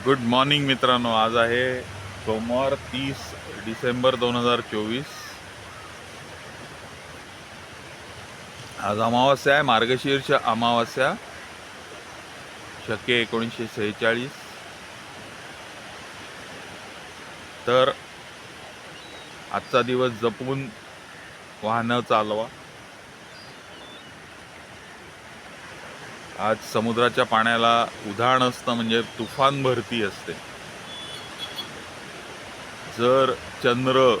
Good morning मित्रांनो आज आहे सोमवार तीस डिसेंबर दोन हजार चोवीस. आज अमावस्या आहे मार्गशीर्ष अमावस्या शके एकोणीसशे सेहेचाळीस. तर आजचा दिवस जपून वाहनं चालवा. आज समुद्राच्या पाण्याला उधाण असतं म्हणजे तुफान भरती असते. जर चंद्र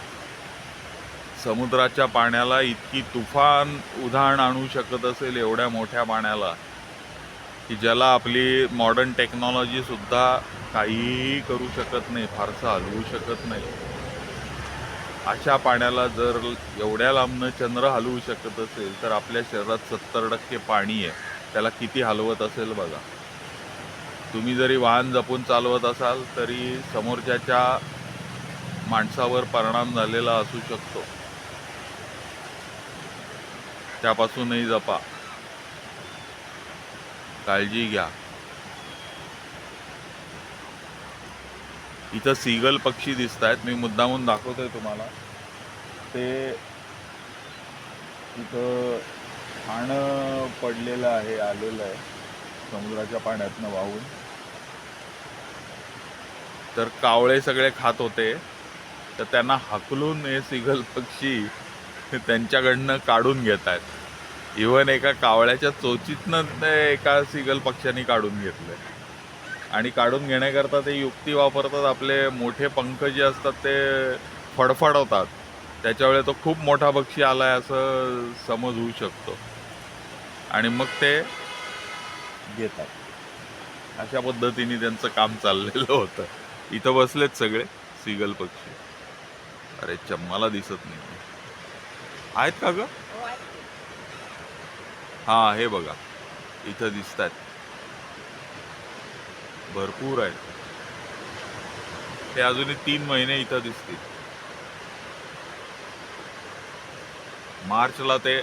समुद्राच्या पाण्याला इतकी तुफान उधाण आणू शकत असेल एवढ्या मोठ्या पाण्याला की ज्याला आपली मॉडर्न टेक्नॉलॉजी सुद्धा काहीही करू शकत नाही फारसं हलवू शकत नाही. अशा पाण्याला जर एवढ्या लांबनं चंद्र हलवू शकत असेल तर आपल्या शरीरात सत्तर टक्के पाणी आहे. त्याला किती हलवत असेल बघा. तुम्ही जरी वाहन जपून चालवत असाल तरी समोरच्याच्या माणसावर परिणाम झालेला असू शकतो. त्यापासूनही जपा. काळजी घ्या. इथं सीगल पक्षी दिसत आहेत मी मुद्दामून दाखवतोय तुम्हाला. ते इथं ठाणं पडलेलं आहे आलेलं आहे. समुद्राच्या पाण्यातनं वाहून. तर कावळे सगळे खात होते. तर त्यांना हाकलून हे सिगल पक्षी त्यांच्याकडनं काढून घेत आहेत. इवन एका कावळ्याच्या चोचीतनं ते एका सिगल पक्ष्याने काढून घेतलं आणि काढून घेण्याकरता ते युक्ती वापरतात. आपले मोठे पंख जे असतात ते फडफडवतात. त्याच्यावेळी तो खूप मोठा पक्षी आलाय असं समज होऊ शकतो. आणि मग ते घेतात अशा पद्धतीने त्यांचं काम चाललेलं होतं. इथं बसलेत सगळे सिगल पक्षी. अरे चम्माला दिसत नाही. आहेत का ग? हा हे बघा. इथं दिसत आहेत भरपूर आहेत. ते अजूनही तीन महिने इथं दिसतील. मार्चला ते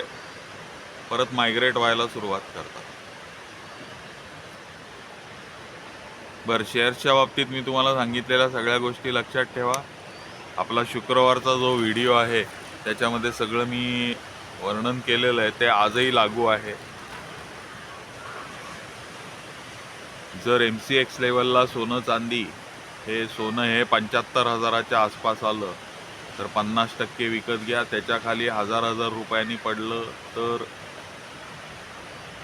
परत मायग्रेट व्हायला सुरुवात करतात. बरं शेअर्सच्या बाबतीत मी तुम्हाला सांगितलेल्या सगळ्या गोष्टी लक्षात ठेवा. आपला शुक्रवारचा जो व्हिडिओ आहे त्याच्यामध्ये सगळं मी वर्णन केलेलं आहे ते आजही लागू आहे. जर एम सी एक्स लेवलला सोनं चांदी हे सोनं हे पंच्याहत्तर हजाराच्या आसपास आलं तर पन्नास टक्के विकत घ्या. त्याच्याखाली हजार हजार रुपयांनी पडलं तर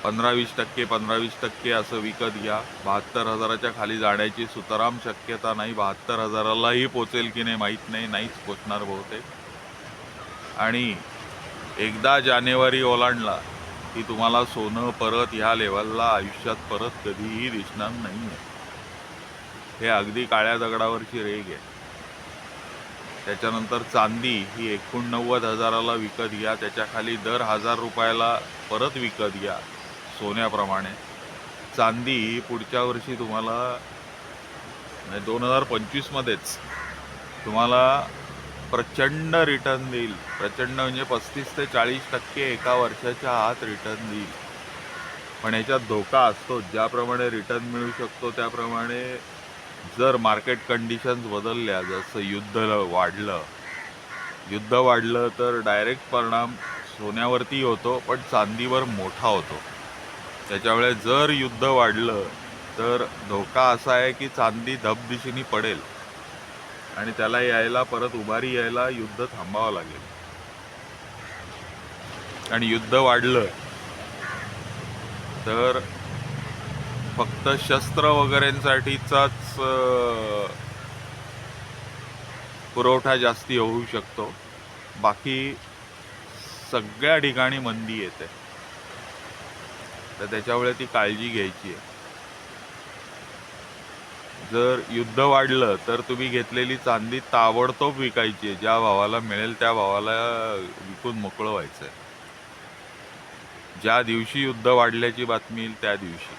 पंधरा वीस टक्के पंधरा वीस टक्के असं विकत घ्या. बहात्तर हजाराच्या खाली जाण्याची सुतराम शक्यता नाही. बहात्तर हजारालाही पोचेल की नाही माहीत नाही. नाहीच पोचणार बहुतेक. आणि एकदा जानेवारी ओलांडला की तुम्हाला सोनं परत ह्या लेवलला आयुष्यात परत कधीही दिसणार नाही आहे हे अगदी काळ्या दगडावरची रेग आहे. त्याच्यानंतर चांदी ही एकोणनव्वद हजाराला विकत घ्या. त्याच्याखाली दर हजार रुपयाला परत विकत घ्या. सोन्याप्रमाणे. चांदी पुढच्या वर्षी तुम्हाला दोन हजार पंचवीसमध्येच तुम्हाला प्रचंड रिटर्न देईल. प्रचंड म्हणजे पस्तीस ते चाळीस टक्के एका वर्षाच्या आत रिटर्न देईल. पण ह्याच्यात धोका असतो. ज्याप्रमाणे रिटर्न मिळू शकतो त्याप्रमाणे जर मार्केट कंडिशन्स बदलल्या जसं युद्ध वाढलं युद्ध वाढलं तर डायरेक्ट परिणाम सोन्यावरती होतो पण चांदीवर मोठा होतो. त्याच्यामुळे जर युद्ध वाढलं तर धोका असा आहे की चांदी धबदिशीने पडेल. आणि त्याला यायला परत उभारी यायला युद्ध थांबावं लागेल. आणि युद्ध वाढलं तर फक्त शस्त्र वगैरेंसाठीचाच पुरवठा जास्ती होऊ शकतो. बाकी सगळ्या ठिकाणी मंदी येते. तर त्याच्यामुळे ती काळजी घ्यायची आहे. जर युद्ध वाढलं तर तुम्ही घेतलेली चांदी ताबडतोब विकायची आहे. ज्या भावाला मिळेल त्या भावाला विकून मोकळं व्हायचं आहे ज्या दिवशी युद्ध वाढल्याची बातमी येईल त्या दिवशी.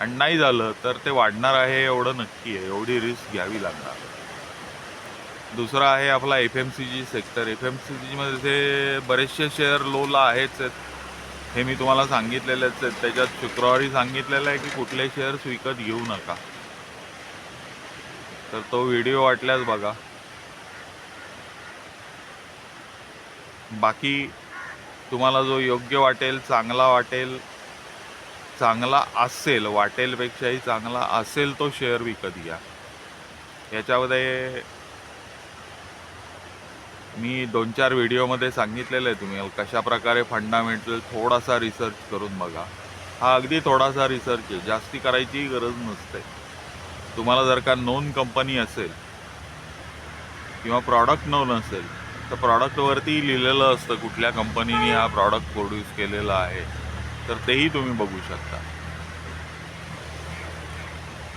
आणि नाही झालं तर ते वाढणार आहे एवढं नक्की आहे. एवढी रिस्क घ्यावी लागणार. दुसरा आहे आपला F M C G sector. F M C जीमध्ये ते बरेचसे शेअर लोला आहेच आहेत. हे मी तुम्हाला सांगितलेलंच त्याच्यात शुक्रवारी सांगितलेलं आहे की कुठले शेअर्स विकत घेऊ नका. तर तो व्हिडिओ वाटल्यास बघा. बाकी तुम्हाला जो योग्य वाटेल चांगला वाटेल चांगला असेल वाटेलपेक्षाही चांगला असेल तो शेअर विकत घ्या. याच्यामध्ये मी दोन चार व्हिडिओमध्ये सांगितलेलं आहे तुम्ही कशाप्रकारे फंडामेंटल थोडासा रिसर्च करून बघा. हा अगदी थोडासा रिसर्च आहे जास्ती करायची गरज नसते. तुम्हाला जर का नोन कंपनी असेल किंवा प्रॉडक्ट नोन असेल तर प्रॉडक्टवरती लिहिलेलं असतं कुठल्या कंपनीने हा प्रॉडक्ट प्रोड्यूस केलेला आहे तर तेही तुम्ही बघू शकता.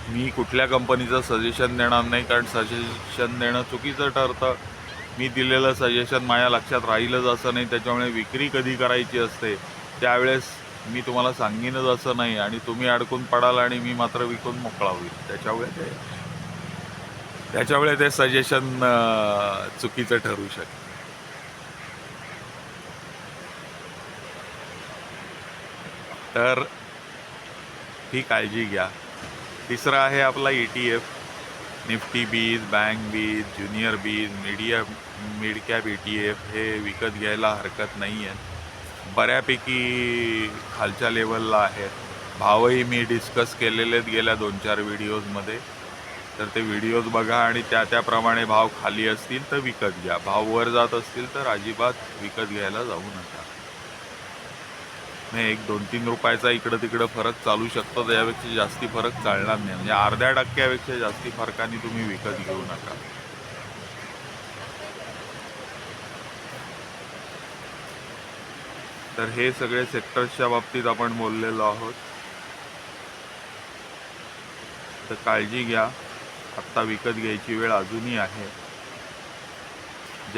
मी कुठल्या कंपनीचं सजेशन देणार नाही कारण सजेशन देणं चुकीचं ठरतं. मी दिलेलं सजेशन माझ्या लक्षात राहीलच असं नाही. त्याच्यामुळे विक्री कधी करायची असते त्यावेळेस मी तुम्हाला सांगीनच असं नाही. आणि तुम्ही अडकून पडाल आणि मी मात्र विकून मोकळा होईल. त्याच्यामुळे ते त्याच्यामुळे ते सजेशन चुकीचं ठरू शकते. तर ही काळजी घ्या. तिसरा आहे आपला E T F Nifty BeES bank BeES junior BeES media midcap E T F हे विकत घ्यायला हरकत नाही आहे. बऱ्यापैकी खालच्या लेवलला आहेत. भावही मी डिस्कस केलेलेत गेल्या दोन चार व्हिडिओजमध्ये तर ते व्हिडिओज बघा आणि त्या त्याप्रमाणे भाव खाली असतील तर विकत घ्या. भाव वर जात असतील तर अजिबात विकत घ्यायला जाऊ नका. नाही एक दोन तीन रुपयाचा इकडं तिकडं फरक चालू शकतो त्यापेक्षा जास्ती फरक चालणार नाही. म्हणजे अर्ध्या टक्क्यापेक्षा जास्ती फरकाने तुम्ही विकत घेऊ नका. तर हे सगळे सेक्टर्सच्या बाबतीत आपण बोललेलो आहोत. तर काळजी घ्या. आत्ता विकत घ्यायची वेळ अजूनही आहे.